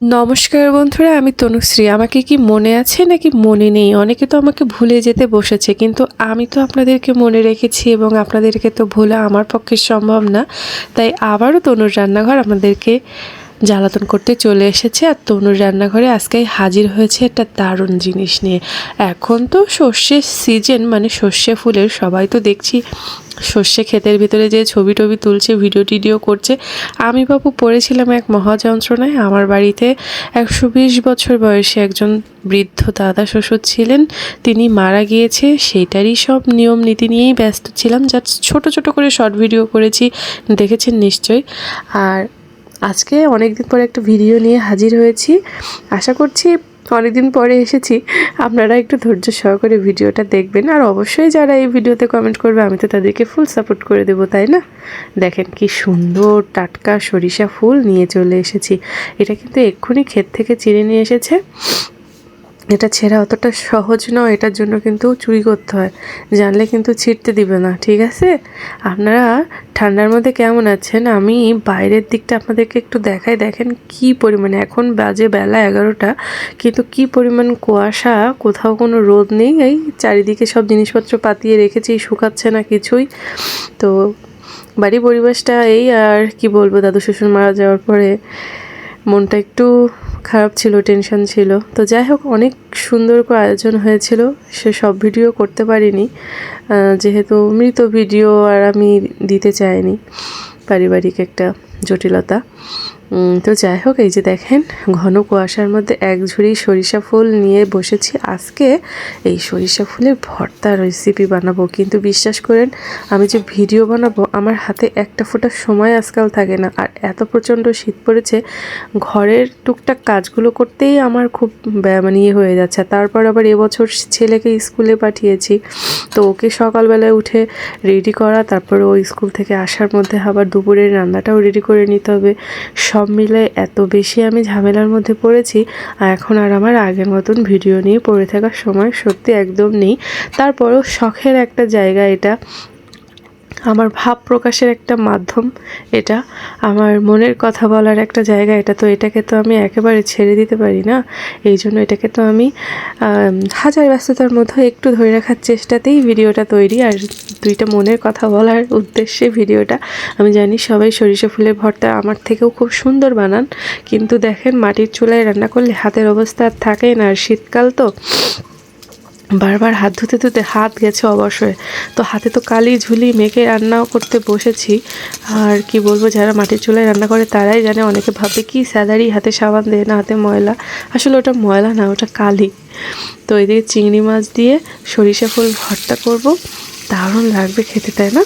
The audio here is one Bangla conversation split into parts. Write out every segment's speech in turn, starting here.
নমস্কার বন্ধুরা, আমি তনুশ্রী। আমাকে কি মনে আছে নাকি মনে নেই? অনেকে তো আমাকে ভুলে যেতে বসেছে, কিন্তু আমি তো আপনাদেরকে মনে রেখেছি এবং আপনাদেরকে তো ভোলা আমার পক্ষে সম্ভব না। তাই আবারও তনুর রান্নাঘর আপনাদেরকে জ্বালাতন করতে চলে এসেছে আর তনুর রান্নাঘরে আজকে হাজির হয়েছে একটা দারুণ জিনিস নিয়ে। এখন তো সর্ষের সিজন মানে সর্ষে ফুলের সবাই তো দেখছি সর্ষে ক্ষেতের ভিতরে যে ছবি টবি তুলছে ভিডিও টিডিও করছে। আমি বাবু পড়েছিলাম এক মহাযন্ত্রণায়, আমার বাড়িতে একশো বিশ বছর বয়সে একজন বৃদ্ধ দাদা শ্বশুর ছিলেন। তিনি মারা গিয়েছে, সেইটারই সব নিয়ম নীতি নিয়েই ব্যস্ত ছিলাম। যা ছোট ছোট করে শর্ট ভিডিও করেছি, দেখেছেন নিশ্চয়ই। আর আজকে অনেক দিন পরে একটা ভিডিও নিয়ে হাজির হয়েছি। আশা করছি অনেকদিন পরে এসেছি। আপনারা একটু ধৈর্য সহকারে ভিডিওটা দেখবেন। আর অবশ্যই যারা এই ভিডিওতে কমেন্ট করবে, আমি তো তাদেরকে ফুল সাপোর্ট করে দেব, তাই না? দেখেন কি সুন্দর টাটকা সরিষা ফুল নিয়ে চলে এসেছি। এটা কিন্তু এক্ষুনি ক্ষেত থেকে চিনে নিয়ে এসেছে। এটা ছেঁড়া অতটা সহজ নয়, এটার জন্য কিন্তু চুরি করতে হয়। জানলে কিন্তু ছিঁড়তে দিবে না, ঠিক আছে? আপনারা ঠান্ডার মধ্যে কেমন আছেন? আমি বাইরের দিকটা আপনাদেরকে একটু দেখাই। দেখেন কি পরিমাণে, এখন বাজে বেলা এগারোটা, কিন্তু কি পরিমাণ কুয়াশা, কোথাও কোনো রোদ নেই। এই চারিদিকে সব জিনিসপত্র পাতিয়ে রেখেছি, শুকাচ্ছে না কিছুই। তো বাড়ি পরিবেশটা এই, আর কি বলব, দাদু শ্বশুর মারা যাওয়ার পরে মনটা একটু খারাপ ছিল টেনশন ছিল। তো যাই হোক, অনেক সুন্দর করে আয়োজন হয়েছিল। সে সব ভিডিও করতে পারিনি। যেহেতু মৃত ভিডিও আর আমি দিতে চাইনি। পারিবারিক একটা জটিলতা। তো যাই হোক, এই যে দেখেন, ঘন কুয়াশার মধ্যে এক ঝুড়ি সরিষা ফুল নিয়ে বসেছি। আজকে এই সরিষা ফুলের ভর্তা রেসিপি বানাবো। কিন্তু বিশ্বাস করেন, আমি যে ভিডিও বানাবো, আমার হাতে একটা ফোটার সময় আজকাল থাকে না। আর এত প্রচণ্ড শীত পড়েছে, ঘরের টুকটাক কাজগুলো করতেই আমার খুব মানে ইয়ে হয়ে যাচ্ছে। তারপর আবার এবছর ছেলেকে স্কুলে পাঠিয়েছি। তো ওকে সকালবেলায় উঠে রেডি করা, তারপর ও স্কুল থেকে আসার মধ্যে আবার দুপুরের রান্নাটাও রেডি করে নিতে হবে। সব মিলে এত বেশি আমি ঝামেলার মধ্যে পড়েছি আর এখন আর আমার আগের মতন ভিডিও নিয়ে পড়ে থাকার সময় সত্যি একদম নেই। তারপরও শখের একটা জায়গা এটা আমার ভাব প্রকাশের একটা মাধ্যম এটা। আমার মনের কথা বলার একটা জায়গা এটা। তো এটাকে তো আমি একেবারে ছেড়ে দিতে পারি না। এই জন্য এটাকে তো আমি হাজার ব্যস্ততার মধ্যে একটু ধরে রাখার চেষ্টাতেই ভিডিওটা তৈরি। আর দুইটা মনের কথা বলার উদ্দেশ্যে ভিডিওটা, আমি জানি সবাই সরিষা ফুলের ভর্তা আমার থেকেও খুব সুন্দর বানান। কিন্তু দেখেন মাটির চুলায় রান্না করলে হাতের অবস্থা আর থাকে না। আর শীতকাল তো বারবার হাত ধুতে ধুতে হাত গেছে অবশ্যই। তো হাতে তো কালি, ঝুলি, মেখে রান্নাও করতে বসেছি। আর কি বলব, যারা মাটির চুলায় রান্না করে তারাই জানে, অনেকে ভাবে কি স্যালারি, হাতে সাবান দেয় না, হাতে ময়লা। আসলে ওটা ময়লা না, ওটা কালি। তো এদিকে চিংড়ি মাছ দিয়ে সরিষা ফুল ভর্তা করব। দারুণ লাগবে খেতে, তাই না?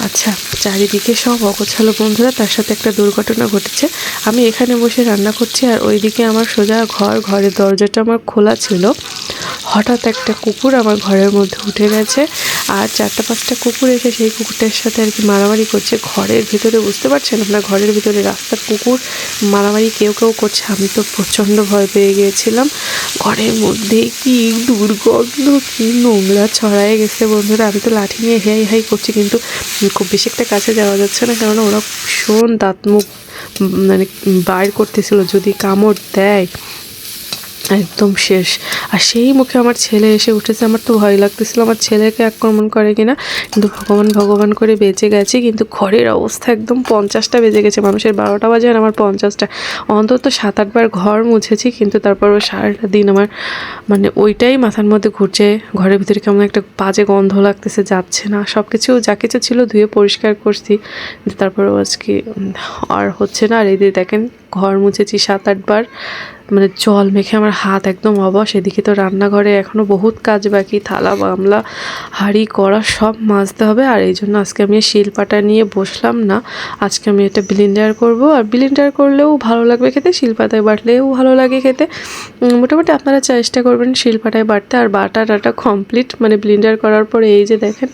আচ্ছা চারিদিকে সব অগোছালো বন্ধুরা, তার সাথে একটা দুর্ঘটনা ঘটেছে। আমি এখানে বসে রান্না করছি আর ওইদিকে আমার সোজা ঘর, ঘরের দরজাটা আমার খোলা ছিল। হঠাৎ একটা কুকুর আমার ঘরের মধ্যে উঠে গেছে আর চারটা পাঁচটা কুকুর এসে সেই কুকুরটার সাথে আর কি মারামারি করছে। ঘরের ভিতরে বুঝতে পারছেন আপনার? ঘরের ভিতরে রাস্তার কুকুর মারামারি কেউ কেউ করছে। আমি তো প্রচণ্ড ভয় পেয়ে গিয়েছিলাম। ঘরের মধ্যে কি দুর্গন্ধ, কি নোংরা ছড়ায় গেছে বন্ধুরা। আমি তো লাঠি নিয়ে হেয়াই হাই করছি কিন্তু খুব বেশি একটা কাছে যাওয়া যাচ্ছে না। কেননা ওরা ভীষণ দাঁত মুখ মানে বাইর করতেছিল। যদি কামড় দেয় একদম শেষ। আর সেই মুখে আমার ছেলে এসে উঠেছে, আমার তো ভয় লাগতেছিল আমার ছেলেকে আক্রমণ করে কিনা। কিন্তু ভগবান ভগবান করে বেঁচে গেছে, কিন্তু ঘরের অবস্থা একদম পঞ্চাশটা বেজে গেছে, মানুষের বারোটা বাজে আর আমার পঞ্চাশটা। অন্তত সাত আটবার ঘর মুছেছি, কিন্তু তারপরও সারাটা দিন আমার মানে ওইটাই মাথার মধ্যে ঘুরছে। ঘরের ভিতরে কেমন একটা বাজে গন্ধ লাগতেছে, যাচ্ছে না। সব কিছু যা কিছু ছিল ধুয়ে পরিষ্কার করছি। তারপরেও আজকে আর হচ্ছে না। আর এই দেখেন ঘর মুছেছি সাত আটবার মানে জল মেখে আমার হাত একদম অবশ। এদিকে তো রান্নাঘরে এখনও বহুত কাজ বাকি, থালা গামলা হাঁড়ি, কড়া সব মাজতে হবে। আর এই জন্য আজকে আমি শিলপাটা নিয়ে বসলাম না। আজকে আমি এটা ব্লিন্ডার করব। আর ব্লিন্ডার করলেও ভালো লাগবে খেতে, শিলপাতায় বাটলেও ভালো লাগে খেতে। মোটামুটি আপনারা চেষ্টা করবেন শিলপাটায় বাটতে। আর বাটা টাটা কমপ্লিট মানে ব্লিন্ডার করার পরে এই যে দেখেন,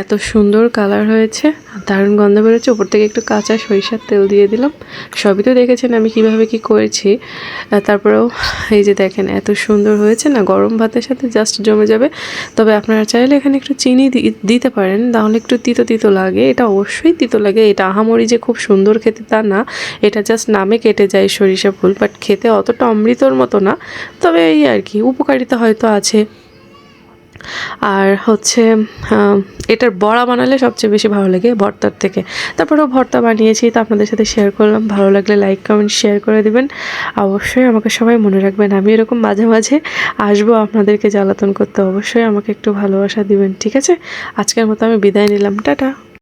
এত সুন্দর কালার হয়েছে। দারুণ গন্ধ বেরোচ্ছে। ওপর থেকে একটু কাঁচা সরিষার তেল দিয়ে দিলাম। সবই তো দেখেছেন আমি কীভাবে কি করেছি তারপরেও এই যে দেখেন এত সুন্দর হয়েছে না, গরম ভাতের সাথে জাস্ট জমে যাবে। তবে আপনারা চাইলে এখানে একটু চিনি দিতে পারেন তাহলে একটু তিতো তিতো লাগে, এটা অবশ্যই তিতো লাগে, এটা আহামরি যে খুব সুন্দর খেতে তা না, এটা জাস্ট নামে কেটে যায় সরিষা ফুল বাট খেতে অতটা অমৃতর মতো না, তবে এই আর কি, উপকারিতা হয়তো আছে। আর হচ্ছে এটার বড়া বানালে সবচেয়ে বেশি ভালো লাগে ভর্তার থেকে। তারপরেও ভর্তা বানিয়েছি, তো আপনাদের সাথে শেয়ার করলাম। ভালো লাগলে লাইক কমেন্ট শেয়ার করে দেবেন। অবশ্যই আমাকে সবাই মনে রাখবেন, আমি এরকম মাঝে মাঝে আসব আপনাদেরকে জ্বালাতন করতে। অবশ্যই আমাকে একটু ভালোবাসা দিবেন, ঠিক আছে? আজকের মতো আমি বিদায় নিলাম। টাটা!